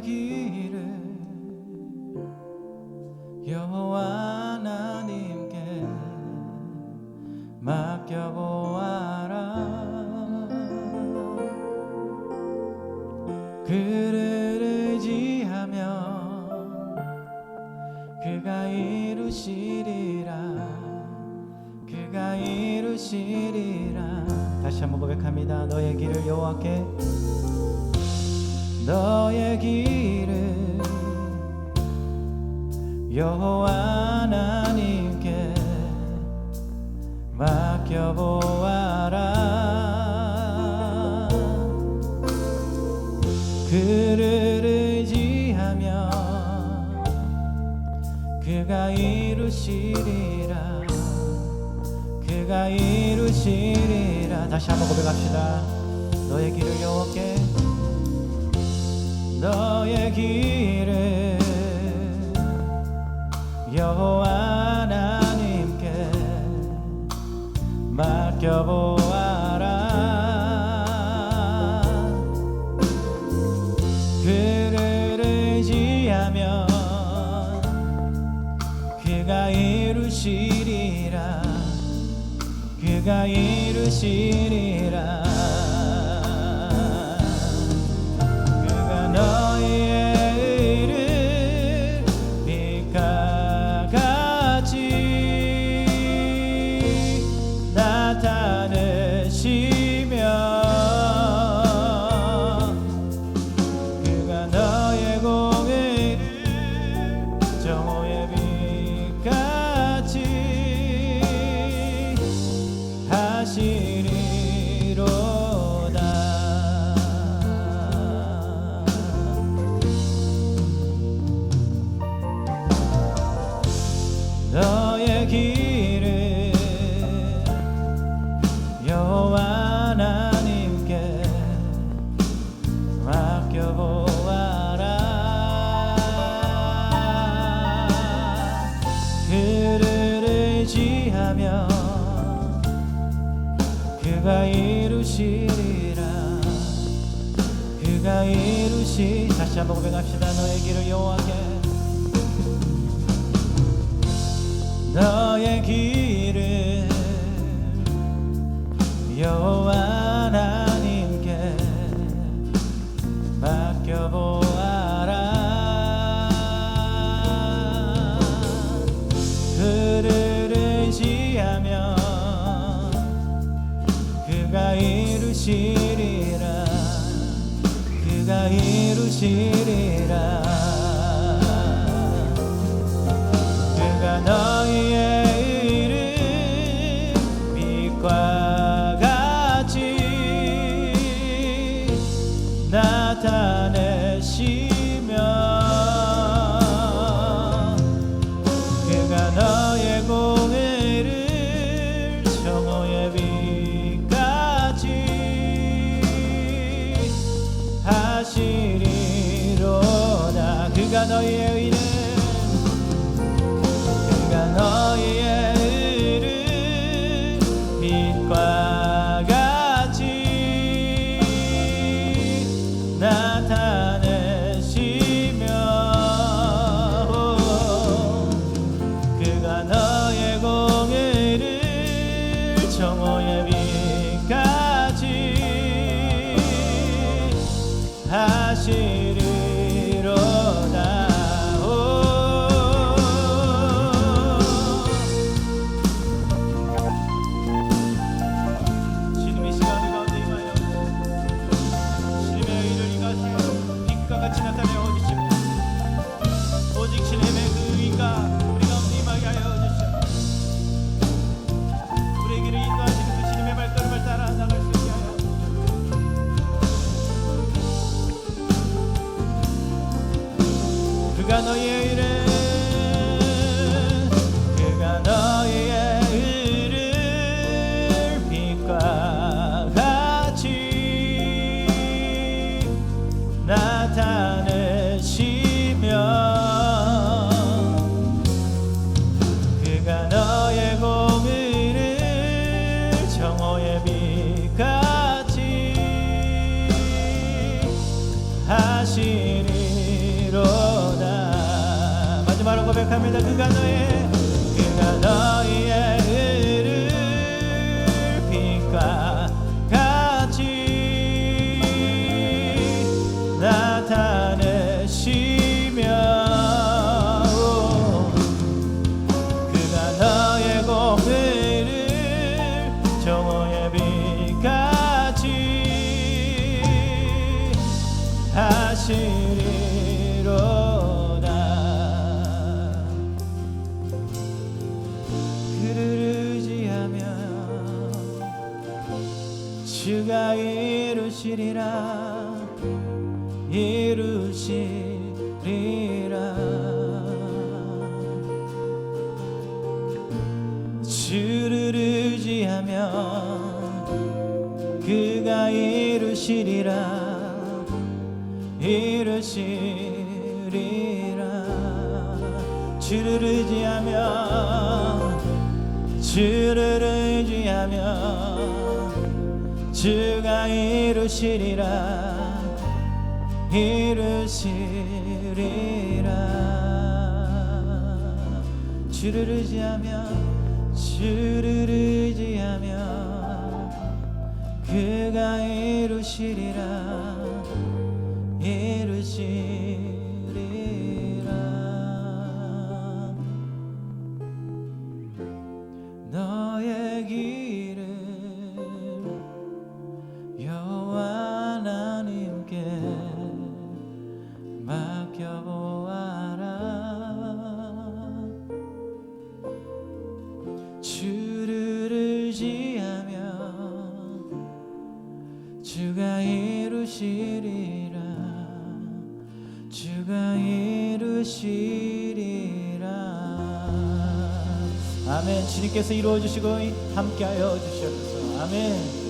길을 여호와 하나님께 맡겨보아라. 그를 의지하면 그가 이루시리라. 그가 이루시리라. 다시 한번 고백합니다. 너의 길을 여호와께 너의 길을 여호와 하나님께 맡겨보아라. 그를 의지하며 그가 이루시리라. 그가 이루시리라. 다시 한번 고백합시다. 너의 길을 여호와께 너의 길을 여호와 하나님께 맡겨보아라. 그를 의지하며 그가 이루시리라. 그가 이루시리라 하 그가 이루시리라. 그가 이루시 다시 한번 고백합시다. 너의 길을 여호와께. 너의 길 이루시리라. 그가 이루시리라. 그가 너 그가 너 그가 너희의 의를 그가 너희의 의를 빛과 같이 나타내시며 그가 너의 공의를 정오의 빛같이 하시리로 고백합니다. 그가 너의 그가 너희의 의를 빛과 같이 나타내시며 그가 너의 공의를 정오의 빛같이 하시 주가 이루시리라 이루시리라. 주를 의지하며 그가 이루시리라 이루시리라. 주를 의지하며 주를 의지하며 주가 이루시리라 이루시리라. 주를 의지하며 주를 의지하며 그가 이루시리라 이루시리라. 너의 길 아멘. 주님께서 이루어 주시고 함께하여 주시옵소서. 아멘